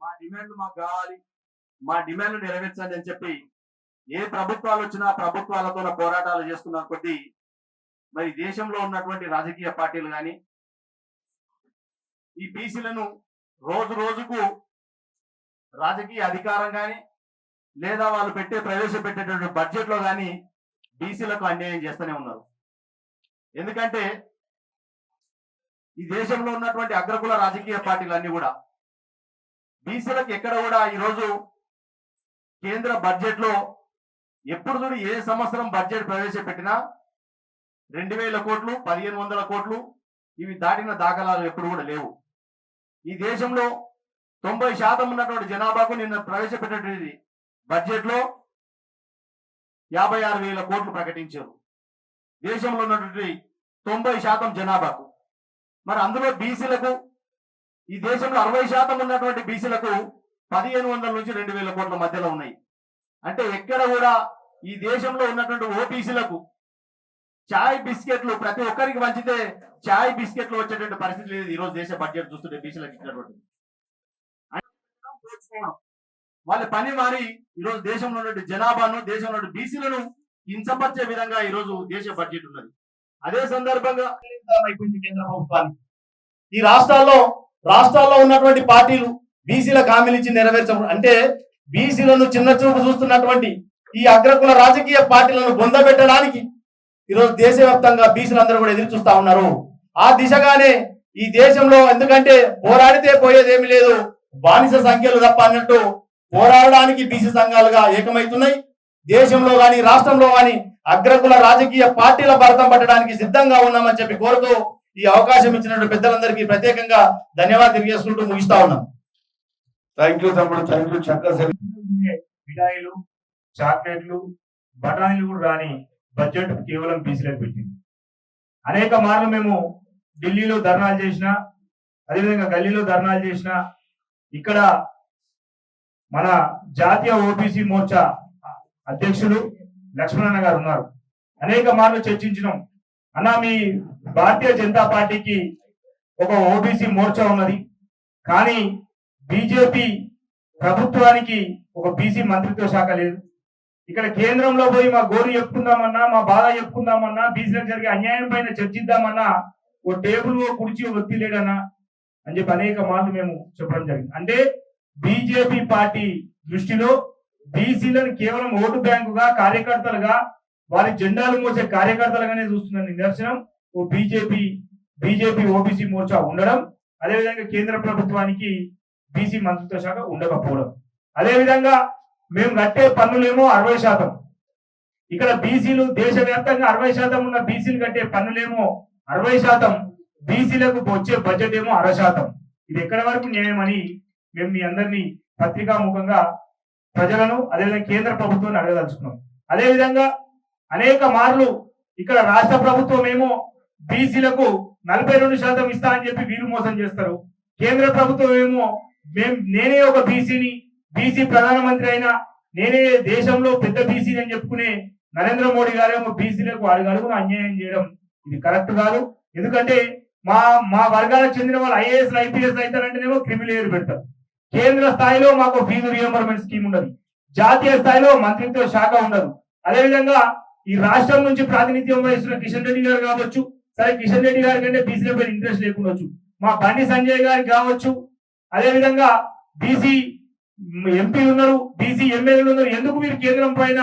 మా డిమాండ్లు మాకు కావాలి. మా డిమాండ్లు నెరవేర్చండి అని చెప్పి ఏ ప్రభుత్వాలు వచ్చినా ప్రభుత్వాలతో పోరాటాలు చేస్తున్న కొద్దీ మరి దేశంలో ఉన్నటువంటి రాజకీయ పార్టీలు కానీ ఈ బీసీలను రోజు రోజుకు రాజకీయ అధికారం కానీ లేదా వాళ్ళు పెట్టే ప్రవేశపెట్టేటువంటి బడ్జెట్లో కానీ బీసీలకు అన్యాయం చేస్తూనే ఉన్నారు. ఎందుకంటే ఈ దేశంలో ఉన్నటువంటి అగ్రకుల రాజకీయ పార్టీలు అన్నీ కూడా బీసీలకు ఎక్కడ కూడా ఈరోజు కేంద్ర బడ్జెట్లో ఎప్పుడు చూడు ఏ సంవత్సరం బడ్జెట్ ప్రవేశపెట్టినా రెండు వేల కోట్లు పదిహేను వందల కోట్లు ఇవి దాటిన దాఖలాలు ఎప్పుడు కూడా లేవు. ఈ దేశంలో తొంభై శాతం ఉన్నటువంటి జనాభాకు నిన్న ప్రవేశపెట్టేటువంటి బడ్జెట్లో యాభై ఆరు వేల కోట్లు ప్రకటించారు. దేశంలో ఉన్నటువంటి తొంభై శాతం జనాభాకు. మరి అందులో బీసీలకు ఈ దేశంలో అరవై శాతం ఉన్నటువంటి బీసీలకు పదిహేను వందల నుంచి రెండు వేల కోట్ల మధ్యలో ఉన్నాయి. అంటే ఎక్కడ కూడా ఈ దేశంలో ఉన్నటువంటి ఓబీసీలకు చాయ్ బిస్కెట్లు ప్రతి ఒక్కరికి పంచితే చాయ్ బిస్కెట్లు వచ్చేటువంటి పరిస్థితి లేదు. ఈ రోజు దేశ బడ్జెట్ చూస్తుంటే బీసీలకు ఇచ్చినటువంటి వాళ్ళ పని మారి ఈ రోజు దేశంలో ఉన్నటువంటి జనాభాను దేశంలో ఉన్నటువంటి బీసీలను హింసపరిచే విధంగా ఈ రోజు దేశ బడ్జెట్ ఉన్నది. అదే సందర్భంగా అయిపోయింది కేంద్ర ప్రభుత్వానికి ఈ రాష్ట్రాల్లో రాష్ట్రాల్లో ఉన్నటువంటి పార్టీలు బీసీలకు హామీలు ఇచ్చి నెరవేర్చడం అంటే బీసీలను చిన్న చూపు చూస్తున్నటువంటి ఈ అగ్రకుల రాజకీయ పార్టీలను బొందబెట్టడానికి ఈరోజు దేశవ్యాప్తంగా బీసీలందరూ కూడా ఎదురు చూస్తా ఉన్నారు. ఆ దిశగానే ఈ దేశంలో ఎందుకంటే పోరాడితే పోయేదేమి లేదు బానిస సంఖ్యలు తప్ప అన్నట్టు పోరాడడానికి బీసీ సంఘాలుగా ఏకమవుతున్నాయి. దేశంలో కానీ రాష్ట్రంలో కానీ అగ్రకుల రాజకీయ పార్టీల భరతం పట్టడానికి సిద్ధంగా ఉన్నామని చెప్పి కోరుతూ ఈ అవకాశం ఇచ్చినటువంటి పెద్దలందరికీ ప్రత్యేకంగా ధన్యవాదాలు తెలియజేసుకుంటూ ముగిస్తా ఉన్నాం. థ్యాంక్ యూ తమ్ముడు. థ్యాంక్ యూ చక్కగా మిఠాయిలు చాక్లెట్లు బఠానీలు కూడా రాని బడ్జెట్ కేవలం బీసీలకు పెట్టింది. అనేక మార్లు మేము ఢిల్లీలో ధర్నాలు చేసిన అదేవిధంగా గల్లీలో ధర్నాలు చేసిన ఇక్కడ మన జాతీయ ఓబీసీ మోర్చా అధ్యక్షులు లక్ష్మణన్న గారు ఉన్నారు. అనేక మార్లు చర్చించినాం. అన్న మీ భారతీయ జనతా పార్టీకి ఒక ఓబీసీ మోర్చా ఉన్నది. కానీ బీజేపీ ప్రభుత్వానికి ఒక బీసీ మంత్రిత్వ శాఖ లేదు. ఇక్కడ కేంద్రంలో పోయి మా గోరు చెప్పుకుందామన్నా మా బాధ చెప్పుకుందామన్నా బీసీలకు జరిగే అన్యాయం పైన చర్చిద్దామన్నా ఓ టేబుల్ ఓ కుర్చీ ఓ వ్యక్తి లేడనా అని చెప్పి అనేక మార్లు మేము చెప్పడం జరిగింది. అంటే బీజేపీ పార్టీ దృష్టిలో బీసీలను కేవలం ఓటు బ్యాంకుగా కార్యకర్తలుగా వారి జెండాలు మోసే కార్యకర్తలుగానే చూస్తున్న నిదర్శనం ఓ బీజేపీ బీజేపీ ఓబీసీ మోర్చా ఉండడం. అదేవిధంగా కేంద్ర ప్రభుత్వానికి బీసీ మంత్రిత్వ శాఖ ఉండకపోవడం. అదేవిధంగా మేము కట్టే పన్నులేమో అరవై శాతం. ఇక్కడ బీసీలు దేశవ్యాప్తంగా అరవై శాతం ఉన్న బీసీలు కట్టే పన్నులేమో అరవై శాతం. బీసీలకు వచ్చే బడ్జెట్ ఏమో అరవై శాతం. ఇది ఎక్కడి వరకు న్యాయమని మేము మీ అందరినీ పత్రికాముఖంగా ప్రజలను అదేవిధంగా కేంద్ర ప్రభుత్వాన్ని అడగదలుచుకున్నాం. అదేవిధంగా అనేక మార్లు ఇక్కడ రాష్ట్ర ప్రభుత్వం ఏమో బీసీలకు నలభై రెండు శాతం ఇస్తా అని చెప్పి వీరు మోసం చేస్తారు. కేంద్ర ప్రభుత్వం ఏమో మేం నేనే ఒక బీసీని బీసీ ప్రధానమంత్రి అయినా నేనే దేశంలో పెద్ద బీసీని అని చెప్పుకునే నరేంద్ర మోడీ గారేమో బీసీలకు అడుగు అన్యాయం చేయడం ఇది కరెక్ట్ కాదు. ఎందుకంటే మా మా వర్గాలకు చెందిన వాళ్ళు ఐఏఎస్ ఐపీఎస్ అవుతారంటేనేమో క్రిమిలేయర్ పెడతారు. కేంద్ర స్థాయిలో మాకు ఫీజు రియంబర్మెంట్ స్కీమ్ ఉండదు. జాతీయ స్థాయిలో మంత్రిత్వ శాఖ ఉండదు. అదేవిధంగా ఈ రాష్ట్రం నుంచి ప్రాతినిధ్యం వహిస్తున్న కిషన్ రెడ్డి గారు కావచ్చు సరే కిషన్ రెడ్డి గారి కంటే బీసీల పైన ఇంట్రెస్ట్ లేకుండొచ్చు మా బండి సంజయ్ గారికి కావచ్చు అదేవిధంగా బీసీ ఎంపీలు ఉన్నారు బీసీ ఎమ్మెల్యేలు ఉన్నారు ఎందుకు మీరు కేంద్రం పైన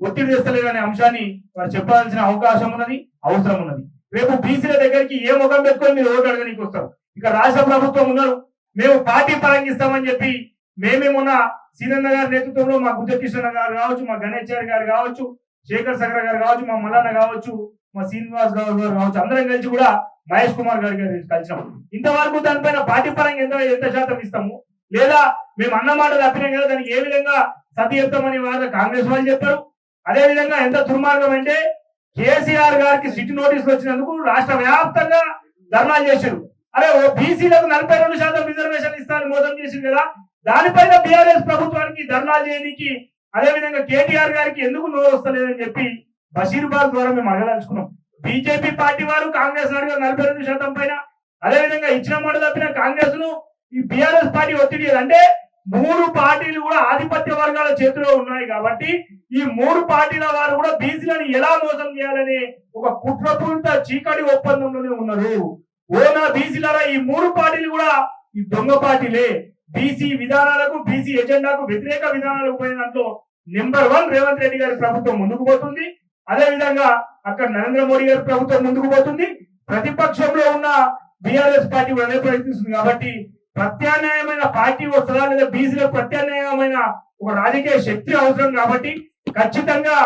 ఒత్తిడి తెస్తలేరు అనే అంశాన్ని వారు చెప్పాల్సిన అవకాశం ఉన్నది అవసరం ఉన్నది. రేపు బీసీల దగ్గరికి ఏ ముఖం పెట్టుకొని మీరు ఓటు అడగడానికి వస్తారు? ఇక రాష్ట్ర ప్రభుత్వం ఉన్నారు మేము పార్టీ పరంగా ఇస్తామని చెప్పి మేమేమున్న సీనన్న గారి నేతృత్వంలో మా గుజ్జ కిషన్ గారు కావచ్చు మా గణేశ్వర్ గారు కావచ్చు శేఖర్ సగర గారు కావచ్చు మా మల్లన్న కావచ్చు మా శ్రీనివాస్ గౌడ్ గారు కావచ్చు అందరం కలిసి కూడా మహేష్ కుమార్ గారి గారు కలిసినాం. ఇంతవరకు దానిపైన పార్టీ పరంగా ఎంత ఎంత శాతం ఇస్తాము? లేదా మేము అన్నమాట తప్పినాం కదా దానికి ఏ విధంగా సతి చెప్తామని వారు కాంగ్రెస్ వాళ్ళు చెప్పారు? అదే విధంగా ఎంత దుర్మార్గం అంటే కేసీఆర్ గారికి సిటీ నోటీసులు వచ్చినందుకు రాష్ట్ర వ్యాప్తంగా ధర్నాలు చేశారు. అరే ఓ బీసీలకు నలభై రెండు శాతం రిజర్వేషన్ ఇస్తారని మోసం చేసింది కదా. దానిపైన బీఆర్ఎస్ ప్రభుత్వానికి ధర్నాలు చేయడానికి అదే విధంగా కేటీఆర్ గారికి ఎందుకు నోరు వస్తలేదని చెప్పి బషీర్బాగ్ ద్వారా మేము అడగదలుచుకున్నాం. బీజేపీ పార్టీ వారు కాంగ్రెస్ అడిగారు నలభై రెండు శాతం పైన అదే విధంగా ఇచ్చిన మాట తప్పిన కాంగ్రెస్ను ఈ బీఆర్ఎస్ పార్టీ ఒత్తిడి అంటే మూడు పార్టీలు కూడా ఆధిపత్య వర్గాల చేతిలో ఉన్నాయి కాబట్టి ఈ మూడు పార్టీల వారు కూడా బీసీలను ఎలా మోసం చేయాలని ఒక కుట్రపూరిత చీకటి ఒప్పందంలోనే ఉన్నారు. ఓనా బీసీలరా? ఈ మూడు పార్టీలు కూడా ఈ దొంగ పార్టీలే. బీసీ విధానాలకు బీసీ ఎజెండాకు వ్యతిరేక విధానాలకు పోయిన దాంట్లో నెంబర్ వన్ రేవంత్ రెడ్డి గారి ప్రభుత్వం ముందుకు పోతుంది. అదే విధంగా అక్కడ నరేంద్ర మోడీ గారి ప్రభుత్వం ముందుకు పోతుంది. ప్రతిపక్షంలో ఉన్న బీఆర్ఎస్ పార్టీ కూడా అదే ప్రయత్నిస్తుంది కాబట్టి ప్రత్యామ్నాయమైన పార్టీ వస్తుందా లేదా బీసీలకు ప్రత్యామ్నాయమైన ఒక రాజకీయ శక్తి అవసరం కాబట్టి ఖచ్చితంగా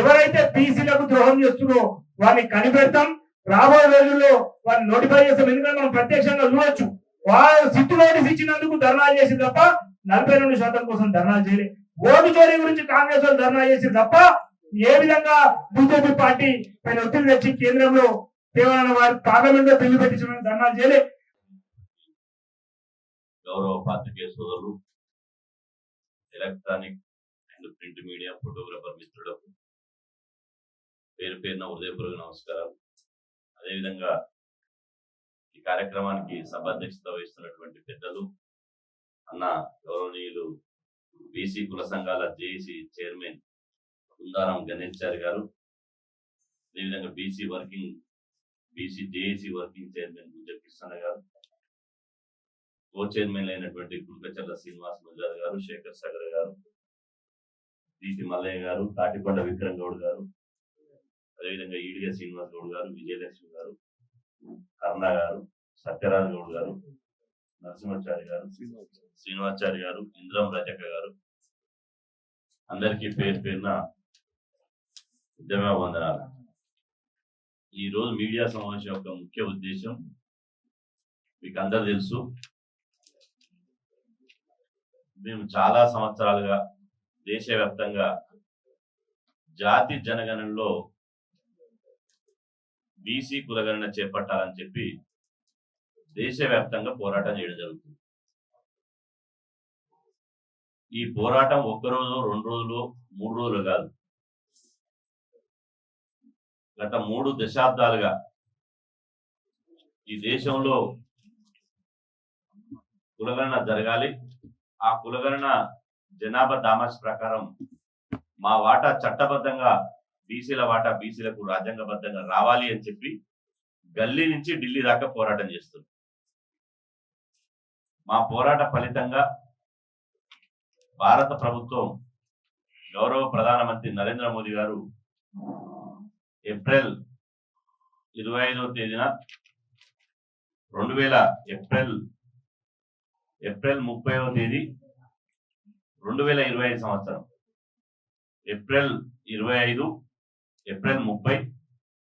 ఎవరైతే బీసీలకు ద్రోహం చేస్తున్నారో వారిని కనిపెడతాం. రాబోయే రోజుల్లో వారిని నోటిఫై చేస్తాం. ఎందుకంటే మనం ప్రత్యక్షంగా చూడొచ్చు. వారు సిట్టు నోటీస్ ఇచ్చినందుకు ధర్నాలు చేసి తప్ప నలభై రెండు శాతం కోసం ధర్నాలు చేయలేదు ఓటు చోరీ గురించి కాంగ్రెస్ వాళ్ళు ధర్నా చేసి తప్ప ఏ విధంగా బీజేపీ పార్టీ పైన ఒత్తిడి తెచ్చి కేంద్రంలో తేవాలని వారి పార్లమెంట్లో బిల్లు పెట్టించమని ధర్నాలు చేయలే. గౌరవ పాత్రికేయ సోదరులు electronic and print media photographer మిత్రులకు పేరు పేరున హృదయపూర్వక నమస్కారాలు. అదేవిధంగా ఈ కార్యక్రమానికి సభాధ్యక్షత వహిస్తున్నటువంటి పెద్దలు అన్న గౌరవనీయులు బీసీ కుల సంఘాల జేఏసీ చైర్మన్ కుందారాం గణేశారి గారు అదేవిధంగా BC working BC JAC working chairman Gujja Krishna garu co chairman అయినటువంటి కుల్కచర్ల శ్రీనివాస్ ముజాద్ గారు శేఖర్ సాగర్ గారు బీసీ మల్లయ్య గారు కాటికొండ విక్రమ్ గౌడ్ గారు అదేవిధంగా ఈడిగా శ్రీనివాస్ గౌడ్ గారు విజయలక్ష్మి గారు కర్ణ గారు సత్యరాజ్ గౌడ్ గారు నరసింహాచారి గారు శ్రీనివాచారి గారు ఇంద్రం రజక గారు. అందరికీ పేరు పేరున ఉద్యమ వందనాలు ఈ రోజు మీడియా సమావేశం యొక్క ముఖ్య ఉద్దేశం మీకు అందరు తెలుసు. మేము చాలా సంవత్సరాలుగా దేశవ్యాప్తంగా జాతి జనగణనలో బీసీ కులగణన చేపట్టాలని చెప్పి దేశవ్యాప్తంగా పోరాటం చేయడం జరుగుతుంది. ఈ పోరాటం ఒక్క రోజు రెండు రోజులు మూడు రోజులు కాదు. గత మూడు దశాబ్దాలుగా ఈ దేశంలో కులగణన జరగాలి. ఆ కులగణన జనాభా దామాస్ ప్రకారం మా వాటా చట్టబద్ధంగా బీసీల వాటా బీసీలకు రాజ్యాంగబద్ధంగా రావాలి అని చెప్పి గల్లీ నుంచి ఢిల్లీ దాకా పోరాటం చేస్తుంది మా పోరాట ఫలితంగా భారత ప్రభుత్వం గౌరవ ప్రధానమంత్రి నరేంద్ర మోదీ గారు ఏప్రిల్ ఇరవై ఐదవ తేదీన రెండు వేల ఏప్రిల్ ఏప్రిల్ ముప్పైవ తేదీ రెండు వేల ఇరవై ఐదు సంవత్సరం. ఏప్రిల్ ఇరవై ఐదు ఏప్రిల్ ముప్పై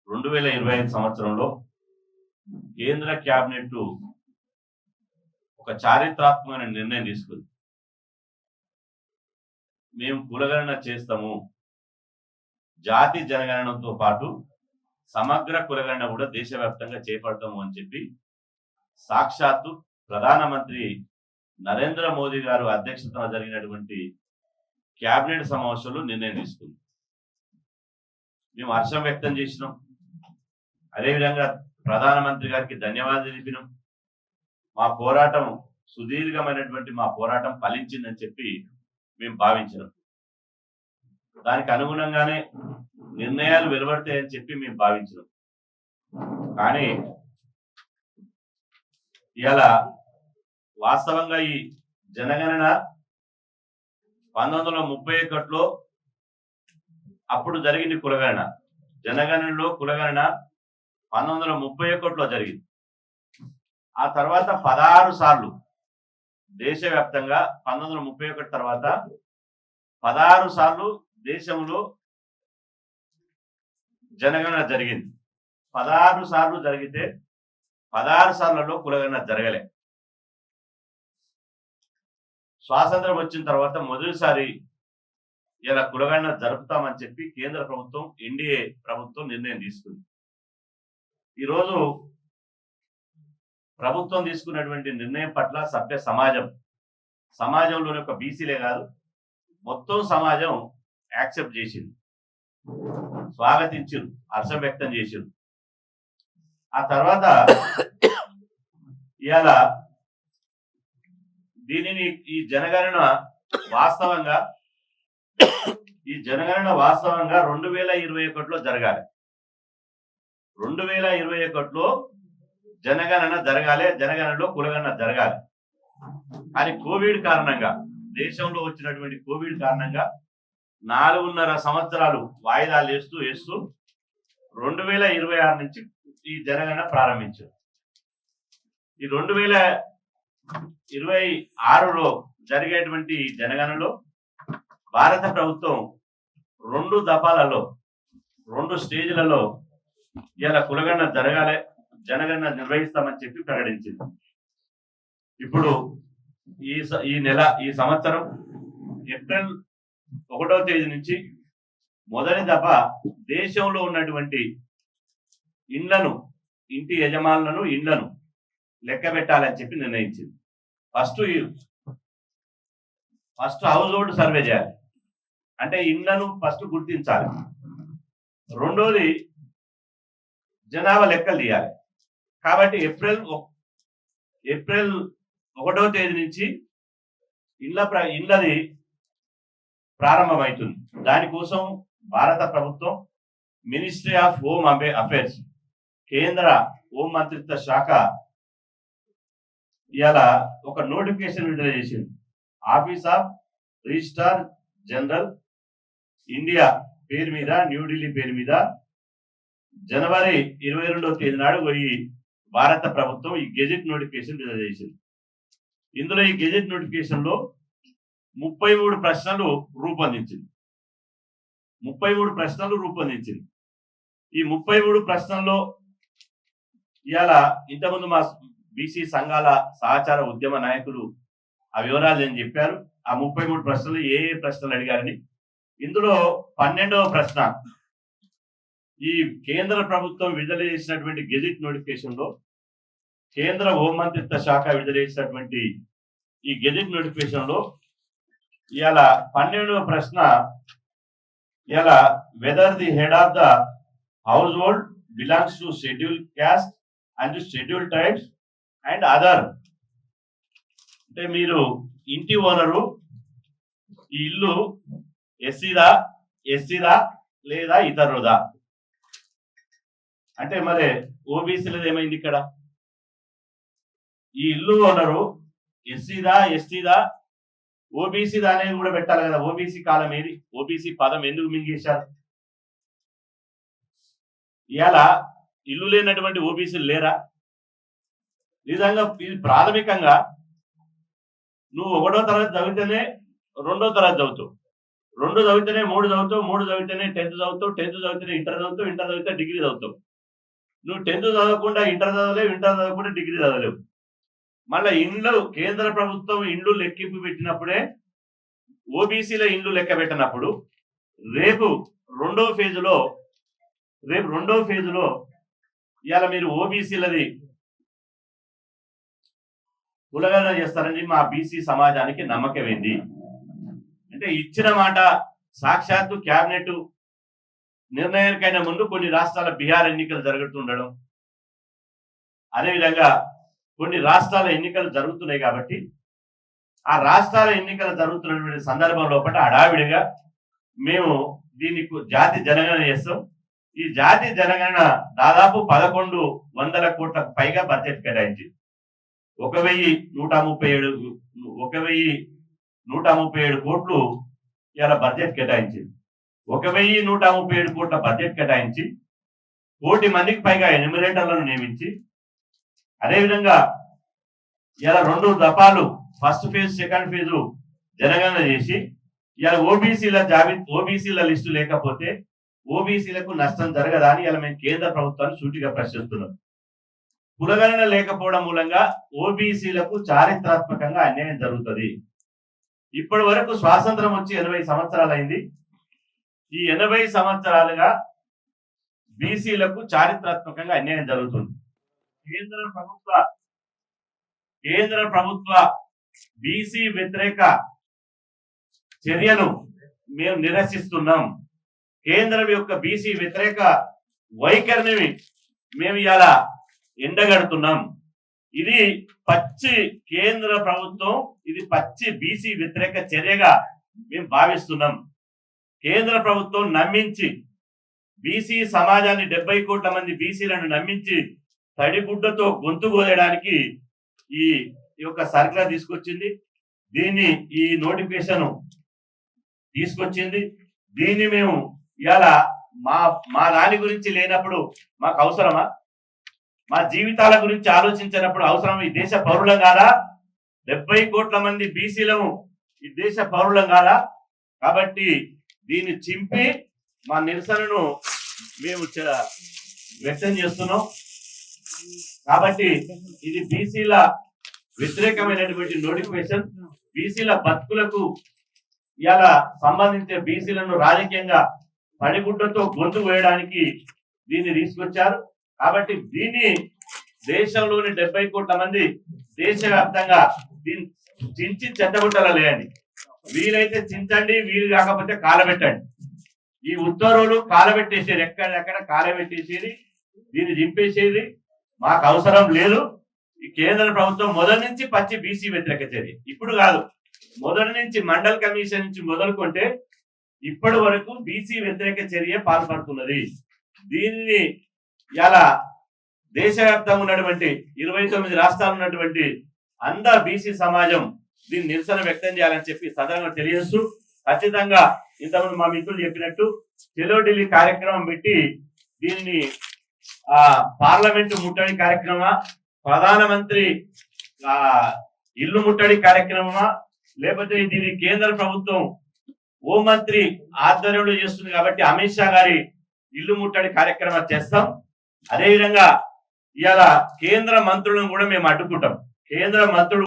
రెండు వేల ఇరవై ఐదు సంవత్సరంలో కేంద్ర క్యాబినెట్ ఒక చారిత్రాత్మకమైన నిర్ణయం తీసుకుంది. మేము కులగణన చేస్తాము. జాతి జనగణనతో పాటు సమగ్ర కులగణన కూడా దేశవ్యాప్తంగా చేపడతాము అని చెప్పి సాక్షాత్తు ప్రధానమంత్రి నరేంద్ర మోదీ గారు అధ్యక్షతన జరిగినటువంటి కేబినెట్ సమావేశంలో నిర్ణయం తీసుకుంది. మేము హర్షం వ్యక్తం చేసినాం. అదేవిధంగా ప్రధానమంత్రి గారికి ధన్యవాదాలు తెలిపినాం మా పోరాటం సుదీర్ఘమైనటువంటి మా పోరాటం ఫలించిందని చెప్పి మేము భావించినాం. దానికి అనుగుణంగానే నిర్ణయాలు వెలువడతాయని చెప్పి మేము భావించినాం. కానీ ఇలా వాస్తవంగా ఈ జనగణన పంతొమ్మిది వందల ముప్పై ఒకటిలో అప్పుడు జరిగింది కులగణన. జనగణనలో కులగణన పంతొమ్మిది వందల ముప్పై ఒకటిలో జరిగింది. ఆ తర్వాత పదహారు సార్లు దేశవ్యాప్తంగా పంతొమ్మిది వందల ముప్పై ఒకటి తర్వాత పదహారు సార్లు దేశంలో జనగణన జరిగింది. పదహారు సార్లు జరిగితే పదహారు సార్లలో కులగణన జరగలే. స్వాతంత్రం వచ్చిన తర్వాత మొదటిసారి ఇలా కులగణన జరుపుతామని చెప్పి కేంద్ర ప్రభుత్వం ఎన్డీఏ ప్రభుత్వం నిర్ణయం తీసుకుంది. ఈరోజు ప్రభుత్వం తీసుకున్నటువంటి నిర్ణయం పట్ల సభ్య సమాజం. సమాజంలోని ఒక బీసీలే కాదు మొత్తం సమాజం యాక్సెప్ట్ చేసింది. స్వాగతించారు హర్షం వ్యక్తం చేసింది. ఆ తర్వాత ఇవాళ దీనిని ఈ జనగణన వాస్తవంగా ఈ జనగణన వాస్తవంగా రెండు వేల ఇరవై ఒకటిలో జరగాలి. రెండు వేల ఇరవై ఒకటిలో జనగణన జరగాలి జనగణనలో కులగణన జరగాలి. కానీ కోవిడ్ కారణంగా దేశంలో వచ్చినటువంటి కోవిడ్ కారణంగా నాలుగున్నర సంవత్సరాలు వాయిదాలు వేస్తూ వేస్తూ రెండు వేల ఇరవై ఆరు నుంచి ఈ జనగణన ప్రారంభించారు. ఈ రెండు వేల ఇరవై ఆరులో జరిగేటువంటి జనగణనలో భారత ప్రభుత్వం రెండు దఫాలలో రెండు స్టేజ్లలో ఇలా కులగణన జరగాలి జనగణన నిర్వహిస్తామని చెప్పి ప్రకటించింది. ఇప్పుడు ఈ ఈ నెల ఈ సంవత్సరం ఏప్రిల్ ఒకటో తేదీ నుంచి మొదటి దఫ దేశంలో ఉన్నటువంటి ఇండ్లను ఇంటి యజమానులను ఇండ్లను లెక్క పెట్టాలని చెప్పి నిర్ణయించింది. First first household survey చేయాలి. అంటే ఇండ్లను ఫస్ట్ గుర్తించాలి. రెండోది జనాభా లెక్కలు తీయాలి. కాబట్టి ఏప్రిల్ ఏప్రిల్ ఒకటో తేదీ నుంచి ఇళ్ళ ప్ర ఇళ్ళది ప్రారంభమవుతుంది. దానికోసం భారత ప్రభుత్వం మినిస్ట్రీ ఆఫ్ హోమ్ అఫేర్స్ కేంద్ర హోం మంత్రిత్వ శాఖ ఇవాళ ఒక నోటిఫికేషన్ విడుదల చేసింది. Office of registrar general India పేరు మీద న్యూఢిల్లీ పేరు మీద జనవరి ఇరవై రెండవ తేదీ నాడు పోయి భారత ప్రభుత్వం ఈ గెజెట్ నోటిఫికేషన్ విడుదల చేసింది. ఇందులో ఈ గెజెట్ నోటిఫికేషన్లో ముప్పై మూడు ప్రశ్నలు రూపొందించింది. ముప్పై మూడు ప్రశ్నలు రూపొందించింది. ఈ ముప్పై మూడు ప్రశ్నల్లో ఇవాళ ఇంతకుముందు మా బీసీ సంఘాల సహచార ఉద్యమ నాయకులు ఆ వివరాలు నేను చెప్పారు ఆ ముప్పై మూడు ప్రశ్నలు ఏ ఏ ప్రశ్నలు అడిగారని. ఇందులో పన్నెండవ ప్రశ్న ఈ కేంద్ర ప్రభుత్వం విడుదల చేసినటువంటి గెజిట్ నోటిఫికేషన్లో కేంద్ర హోంమంత్రిత్వ శాఖ విడుదల చేసినటువంటి ఈ గెజిట్ నోటిఫికేషన్లో ఇవాళ పన్నెండవ ప్రశ్న ఇవాళ whether the head of the household belongs to scheduled caste and scheduled tribes and other అంటే మీరు ఇంటి ఓనరు ఈ ఇల్లు ఎస్సీదా ఎస్సీదా లేదా ఇతరుదా? అంటే మరి ఓబీసీలది ఏమైంది ఇక్కడ? ఈ ఇల్లు ఓనరు ఎస్సీదా ఎస్టీదా? ఓబీసీదా అనేది కూడా పెట్టాలి కదా. ఓబీసీ కాలం ఏది? ఓబీసీ పదం ఎందుకు మింగేశారు ఇవాళ ఇల్లు లేనటువంటి ఓబీసీలు లేరా? నిజంగా ఇది ప్రాథమికంగా నువ్వు ఒకటో తరగతి చదివితేనే రెండో తరగతి చదువుతావు. రెండు చదివితేనే మూడు చదువుతావు మూడు చదివితేనే టెన్త్ చదువుతావు టెన్త్ చదివితేనే ఇంటర్ చదువుతావు ఇంటర్ చదివితే డిగ్రీ చదువుతావు. నువ్వు టెన్త్ చదవకుండా ఇంటర్ చదవలేవు ఇంటర్ చదవకుండా డిగ్రీ చదవలేవు. మళ్ళీ ఇండ్లు కేంద్ర ప్రభుత్వం ఇండ్లు లెక్కింపు పెట్టినప్పుడే ఓబీసీల ఇండ్లు లెక్క పెట్టినప్పుడు రేపు రెండో ఫేజులో రేపు రెండో ఫేజులో ఇవాళ మీరు ఓబీసీలది కులగన చేస్తారని మా బీసీ సమాజానికి నమ్మకం ఏంది? అంటే ఇచ్చిన మాట సాక్షాత్తు క్యాబినెట్ నిర్ణయానికైనా ముందు కొన్ని రాష్ట్రాల బీహార్ ఎన్నికలు జరుగుతుండడం. అదేవిధంగా కొన్ని రాష్ట్రాల ఎన్నికలు జరుగుతున్నాయి కాబట్టి ఆ రాష్ట్రాల ఎన్నికలు జరుగుతున్నటువంటి సందర్భం లోపల హడావిడిగా మేము దీన్ని జాతి జనగణన చేస్తాం. ఈ జాతి జనగణన దాదాపు పదకొండు వందల కోట్లకు పైగా బడ్జెట్ కేటాయించింది ఒక వెయ్యి నూట ముప్పై ఏడు ఒక వెయ్యి నూట ముప్పై ఏడు కోట్లు ఇలా బడ్జెట్ కేటాయించింది. ఒక వెయ్యి నూట ముప్పై ఏడు కోట్ల బడ్జెట్ కేటాయించి కోటి మందికి పైగా ఎనిమిరేటర్లను నియమించి అదేవిధంగా ఇలా రెండు దఫాలు ఫస్ట్ ఫేజ్ సెకండ్ ఫేజు జనగణన చేసి ఇలా ఓబీసీల జాబి ఓబీసీల లిస్టు లేకపోతే ఓబీసీలకు నష్టం జరగదా అని ఇలా మేము కేంద్ర ప్రభుత్వాన్ని సూటిగా ప్రశ్నిస్తున్నాం. కులగణన లేకపోవడం మూలంగా ఓబీసీలకు చారిత్రాత్మకంగా అన్యాయం జరుగుతుంది. ఇప్పటి వరకు స్వాతంత్రం వచ్చి ఎనభై సంవత్సరాలైంది. ఈ ఎనభై సంవత్సరాలుగా బీసీలకు చారిత్రాత్మకంగా అన్యాయం జరుగుతుంది. కేంద్ర ప్రభుత్వ కేంద్ర ప్రభుత్వ బీసీ వ్యతిరేక చర్యను మేము నిరసిస్తున్నాం. కేంద్రం యొక్క బీసీ వ్యతిరేక వైఖరిని మేము ఇలా ఎండగడుతున్నాం. ఇది పచ్చి కేంద్ర ప్రభుత్వం ఇది పచ్చి బీసీ వ్యతిరేక చర్యగా మేము భావిస్తున్నాం. కేంద్ర ప్రభుత్వం నమ్మించి బీసీ సమాజాన్ని డెబ్బై కోట్ల మంది బీసీలను నమ్మించి తడిగుడ్డతో గొంతు కోయడానికి ఈ యొక్క సర్కులర్ తీసుకొచ్చింది. దీన్ని ఈ నోటిఫికేషన్ తీసుకొచ్చింది. దీన్ని మేము ఇలా మా మా దాని గురించి లేనప్పుడు మాకు అవసరమా? మా జీవితాల గురించి ఆలోచించినప్పుడు అవసరం ఈ దేశ పౌరులం కాదా? డెబ్బై కోట్ల మంది బీసీలము ఈ దేశ పౌరులం కాదా? కాబట్టి దీన్ని చింపి మా నిరసనను మేము చ- వ్యక్తం చేస్తున్నాం. కాబట్టి ఇది బీసీల వ్యతిరేకమైనటువంటి నోటిఫికేషన్. బీసీల బతుకులకు ఇలా సంబంధించిన బీసీలను రాజకీయంగా పడిగుడ్డతో గొంతు వేయడానికి దీన్ని తీసుకొచ్చారు. కాబట్టి దీన్ని దేశంలోని డెబ్బై కోట్ల మంది దేశవ్యాప్తంగా దీన్ని చించి చెత్తగుట్టలు లేయండి వీలైతే చించండి వీలు కాకపోతే కాలబెట్టండి. ఈ ఉత్తర్వులు కాలబెట్టేసేది ఎక్కడెక్కడ కాలబెట్టేసేది దీన్ని చింపేసేది మాకు అవసరం లేదు. ఈ కేంద్ర ప్రభుత్వం మొదటి నుంచి పచ్చి బీసీ వ్యతిరేక చర్య. ఇప్పుడు కాదు మొదటి నుంచి మండల్ కమిషన్ నుంచి మొదలుకుంటే ఇప్పటి వరకు బీసీ వ్యతిరేక చర్య పాల్పడుతున్నది. దీనిని ఇలా దేశవ్యాప్తంగా ఉన్నటువంటి ఇరవై తొమ్మిది రాష్ట్రాలు ఉన్నటువంటి అందరు బీసీ సమాజం దీన్ని నిరసన వ్యక్తం చేయాలని చెప్పి సదనంగా తెలియజేస్తూ ఖచ్చితంగా ఇంతకుముందు మా మిత్రులు చెప్పినట్టు చెలో ఢిల్లీ కార్యక్రమం పెట్టి దీన్ని ఆ పార్లమెంటు ముట్టడి కార్యక్రమమా ప్రధానమంత్రి ఆ ఇల్లు ముట్టడి కార్యక్రమమా లేకపోతే దీని కేంద్ర ప్రభుత్వం హోంమంత్రి ఆధ్వర్యంలో చేస్తుంది కాబట్టి అమిత్ షా గారి ఇల్లు ముట్టడి కార్యక్రమం చేస్తాం. అదేవిధంగా ఇవాళ కేంద్ర మంత్రులను కూడా మేము అడ్డుకుంటాం. కేంద్ర మంత్రులు